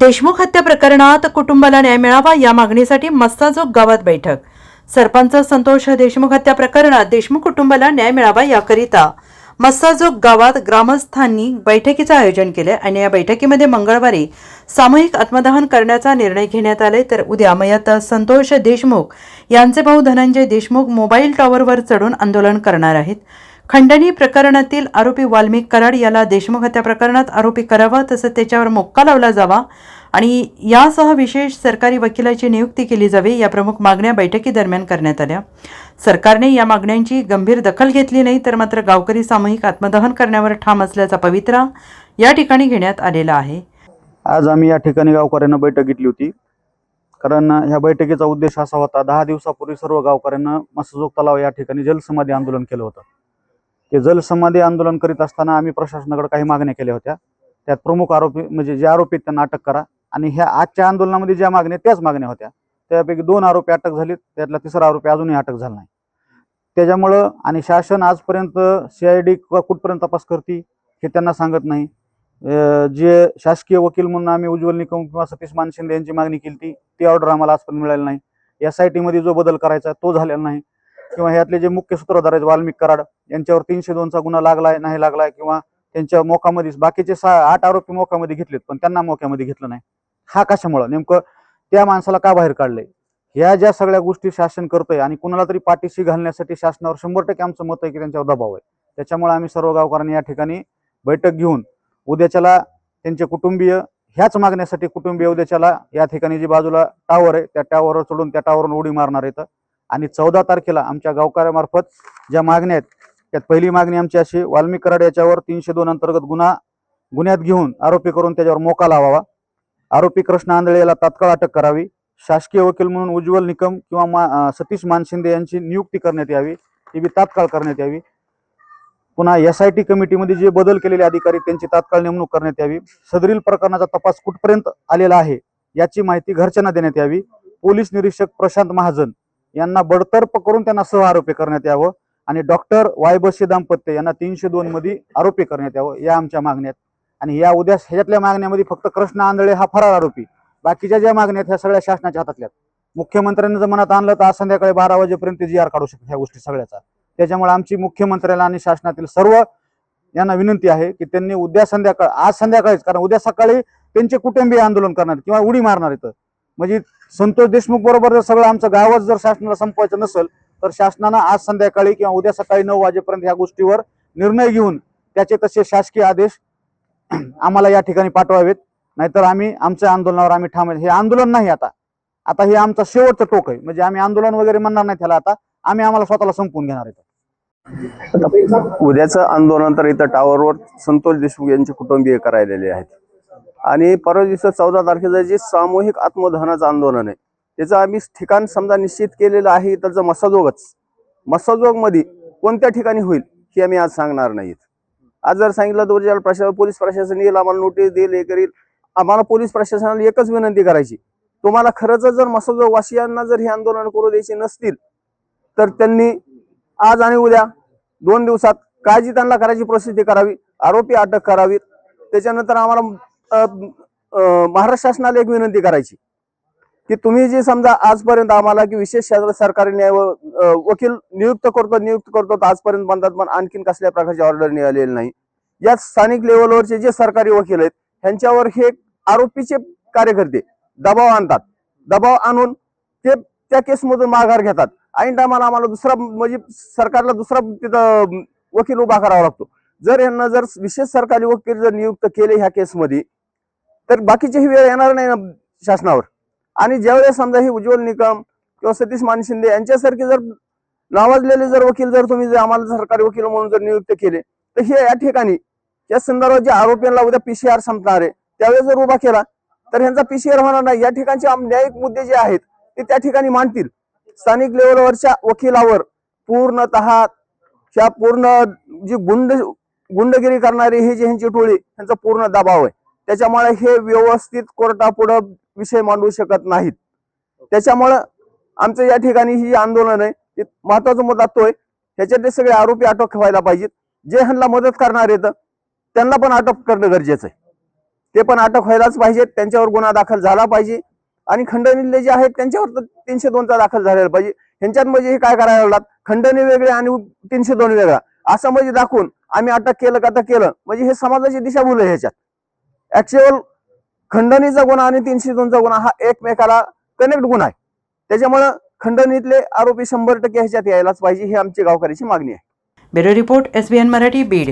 देशमुख हत्या प्रकरणात कुटुंबाला न्याय मिळावा या मागणीसाठी मस्ताजोग गावात बैठक. सरपंच संतोष देशमुख हत्या प्रकरणात देशमुख कुटुंबाला न्याय मिळावा याकरिता मस्ताजोग गावात ग्रामस्थांनी बैठकीचं आयोजन केले आणि या बैठकीमध्ये मंगळवारी सामूहिक आत्मदहन करण्याचा निर्णय घेण्यात आले तर उद्या मयत संतोष देशमुख यांचे भाऊ धनंजय देशमुख मोबाईल टॉवरवर चढून आंदोलन करणार आहेत. खंडणी प्रकरणातील आरोपी वाल्मिक कराड याला देशमुख हत्या प्रकरणात आरोपी करावा तसंच त्याच्यावर मोक्का लावला जावा आणि यासह विशेष सरकारी वकिलाची नियुक्ती केली जावी या प्रमुख मागण्या बैठकीदरम्यान करण्यात आल्या. सरकारने या मागण्यांची गंभीर दखल घेतली नाही तर मात्र गावकरी सामूहिक आत्मदहन करण्यावर ठाम असल्याचा पवित्रा या ठिकाणी घेण्यात आलेला आहे. आज आम्ही या ठिकाणी गावकऱ्यांना बैठक घेतली होती. कारण ह्या बैठकीचा उद्देश असा होता दहा दिवसापूर्वी सर्व गावकऱ्यांना मसजोग तलाव या ठिकाणी जलसमाधी आंदोलन केलं होतं. ते जलसमाधी आंदोलन करीत असताना आम्ही प्रशासनाकडे काही मागण्या केल्या होत्या. त्यात प्रमुख आरोपी म्हणजे जे आरोपी आहेत त्यांना अटक करा. आणि ह्या आजच्या आंदोलनामध्ये ज्या मागण्या त्याच मागण्या होत्या. त्यापैकी दोन आरोपी अटक झालीत. त्यातला तिसरा आरोपी अजूनही अटक झाला नाही. त्याच्यामुळं आणि शासन आजपर्यंत सी आय डी किंवा कुठपर्यंत तपास करते हे त्यांना सांगत नाही. जे शासकीय वकील म्हणून आम्ही उज्ज्वल निकम किंवा सतीश मान शिंदे यांची मागणी केली ती ती ऑर्डर आम्हाला आजपर्यंत मिळाली नाही. एस आय टीमध्ये जो बदल करायचा तो झालेला नाही. किंवा ह्यातले जे मुख्य सूत्रधार आहेत वाल्मिक कराड यांच्यावर तीनशे दोनचा गुन्हा लागलाय नाही लागलाय किंवा त्यांच्या मोकामध्ये बाकीचे सहा आठ आरोपी मोकामध्ये घेतलेत पण त्यांना मोक्यामध्ये घेतलं नाही. हा कशामुळं? नेमकं त्या माणसाला का बाहेर काढलंय? ह्या ज्या सगळ्या गोष्टी शासन करतंय आणि कुणाला तरी पाठीशी घालण्यासाठी शासनावर शंभर टक्के आमचं मत आहे की त्यांच्यावर दबाव आहे. त्याच्यामुळे आम्ही सर्व गावकऱ्यांनी या ठिकाणी बैठक घेऊन उद्याच्याला त्यांचे कुटुंबीय ह्याच मागण्यासाठी कुटुंबीय उद्याच्याला या ठिकाणी जी बाजूला टावर आहे त्या टावरवर चढून त्या टावरवर उडी मारणार आहेत. आणि चौदा तारखेला आमच्या गावकऱ्यामार्फत ज्या मागण्या आहेत त्यात पहिली मागणी आमची अशी वाल्मिक कराड याच्यावर तीनशे दोन अंतर्गत गुन्हा गुन्ह्यात घेऊन आरोपी करून त्याच्यावर मोका लावावा. आरोपी कृष्ण आंधळे याला तात्काळ अटक करावी. शासकीय वकील म्हणून उज्ज्वल निकम किंवा मा सतीश मानशिंदे यांची नियुक्ती करण्यात यावी. ती बी तात्काळ करण्यात यावी. पुन्हा एस आय टी कमिटीमध्ये जे बदल केलेले अधिकारी त्यांची तात्काळ नेमणूक करण्यात यावी. सदरील प्रकरणाचा तपास कुठपर्यंत आलेला आहे याची माहिती घरच्यांना देण्यात यावी. पोलीस निरीक्षक प्रशांत महाजन यांना बडतर्फ करून त्यांना सह आरोपी करण्यात यावं आणि डॉक्टर वायबशी दाम्पत्य यांना तीनशे दोन मध्ये आरोपी करण्यात यावं या आमच्या मागण्यात आणि या उद्या ह्याच्यातल्या मागण्यामध्ये फक्त कृष्ण आंधळे हा फरार आरोपी बाकीच्या ज्या मागण्या आहेत ह्या सगळ्या शासनाच्या हातातल्या आहेत. मुख्यमंत्र्यांनी जर मनात आणलं तर आज संध्याकाळी बारा वाजेपर्यंत जी आर काढू शकतो ह्या गोष्टी सगळ्याचा. त्याच्यामुळे आमची मुख्यमंत्र्याला आणि शासनातील सर्व यांना विनंती आहे की त्यांनी उद्या संध्याकाळ आज संध्याकाळीच कारण उद्या सकाळी त्यांचे कुटुंबीय आंदोलन करणार किंवा उडी मारणार इथं म्हणजे संतोष देशमुख बरोबर जर सगळं आमचं गावच जर शासनाला संपवायचं नसेल तर शासनानं आज संध्याकाळी किंवा उद्या सकाळी नऊ वाजेपर्यंत ह्या गोष्टीवर निर्णय घेऊन त्याचे तसे शासकीय आदेश आम्हाला या ठिकाणी पाठवावेत. नाहीतर आम्ही आमच्या आंदोलनावर आम्ही ठाम हे आंदोलन नाही आता. आता हे आमचं शेवटचं टोक आहे. म्हणजे आम्ही आंदोलन वगैरे म्हणणार नाही त्याला आता. आम्ही आम्हाला स्वतःला संपवून घेणार आहे. उद्याचं आंदोलन तर इथं टावरवर संतोष देशमुख यांचे कुटुंबीय करायलेले आहेत. आणि परवा दिवशी चौदा तारखेचं जे सामूहिक आत्मदहनाचं आंदोलन आहे त्याचं आम्ही ठिकाण समजा निश्चित केलेलं आहे त्याचं मसाजोगच मसाजोगमध्ये कोणत्या ठिकाणी होईल हे आम्ही आज सांगणार नाहीत. आज जर सांगितलं तर उद्या प्रशा पोलीस प्रशासन येईल आम्हाला नोटीस देईल हे करील. आम्हाला पोलीस प्रशासनाला एकच विनंती करायची तुम्हाला खरंच जर मसाजोग वासियांना जर हे आंदोलन करू द्यायचे नसतील तर त्यांनी आज आणि उद्या दोन दिवसात काळजी त्यांना करायची प्रसिद्धी करावी आरोपी अटक करावीत. त्याच्यानंतर आम्हाला महाराष्ट्र शासनाला एक विनंती करायची की तुम्ही जे समजा आजपर्यंत आम्हाला की विशेष सरकारी न्याय वकील नियुक्त करतो नियुक्त करतो तर आजपर्यंत म्हणतात पण आणखीन कसल्या प्रकारची ऑर्डर निघालेली नाही. या स्थानिक लेवलवरचे जे सरकारी वकील आहेत ह्यांच्यावर हे आरोपीचे कार्यकर्ते दबाव आणतात. दबाव आणून ते त्या केसमधून माघार घेतात. ऐन टायमाला आम्हाला दुसरा म्हणजे सरकारला दुसरा तिथं वकील उभा करावा लागतो. जर यांना जर विशेष सरकारी वकील जर नियुक्त केले ह्या केसमध्ये तर बाकीचीही वेळ येणार नाही ना शासनावर. आणि ज्यावेळेस समजा ही उज्ज्वल निकम किंवा सतीश मान शिंदे यांच्यासारखे जर नावाजलेले जर वकील जर तुम्ही जर आम्हाला सरकारी वकील म्हणून जर नियुक्त केले तर हे या ठिकाणी या संदर्भात जे आरोपींना उद्या पीसीआर संपणार आहे त्यावेळेस जर उभा केला तर ह्यांचा पीसीआर होणार नाही. या ठिकाणचे न्यायिक मुद्दे जे आहेत ते त्या ठिकाणी मांडतील. स्थानिक लेवलवरच्या वकिलावर पूर्णतः ह्या पूर्ण जी गुंड गुंडगिरी करणारी ही जी ह्यांची टोळी ह्यांचा पूर्ण दबाव आहे. त्याच्यामुळे हे व्यवस्थित कोर्टापुढं विषय मांडू शकत नाहीत. त्याच्यामुळं आमचं या ठिकाणी ही आंदोलन आहे. ते महत्त्वाचा मुद्दा तो ह्याच्यातले सगळे आरोपी अटक व्हायला पाहिजेत. जे ह्यांना मदत करणार आहेत त्यांना पण अटक करणं गरजेचं आहे. ते पण अटक व्हायलाच पाहिजेत. त्यांच्यावर गुन्हा दाखल झाला पाहिजे. आणि खंडणीतले जे आहेत त्यांच्यावर तर तीनशे दोनचा दाखल झालेला पाहिजे. ह्यांच्यात म्हणजे हे काय करायला लागलात? खंडणी वेगळे आणि तीनशे दोन वेगळा. असं म्हणजे दाखवून आम्ही अटक केलं का तर केलं. म्हणजे हे समाजाची दिशाभूल आहे ह्याच्यात. ऍक्च्युअल खंडणीचा गुन्हा आणि तीनशे दोनचा गुन्हा हा एकमेकाला कनेक्ट गुन्हा आहे. त्याच्यामुळं खंडणीतले आरोपी शंभर टक्के ह्याच्यात यायलाच पाहिजे ही आमची गावकऱ्याची मागणी आहे. Bureau report SBN Marathi Beed.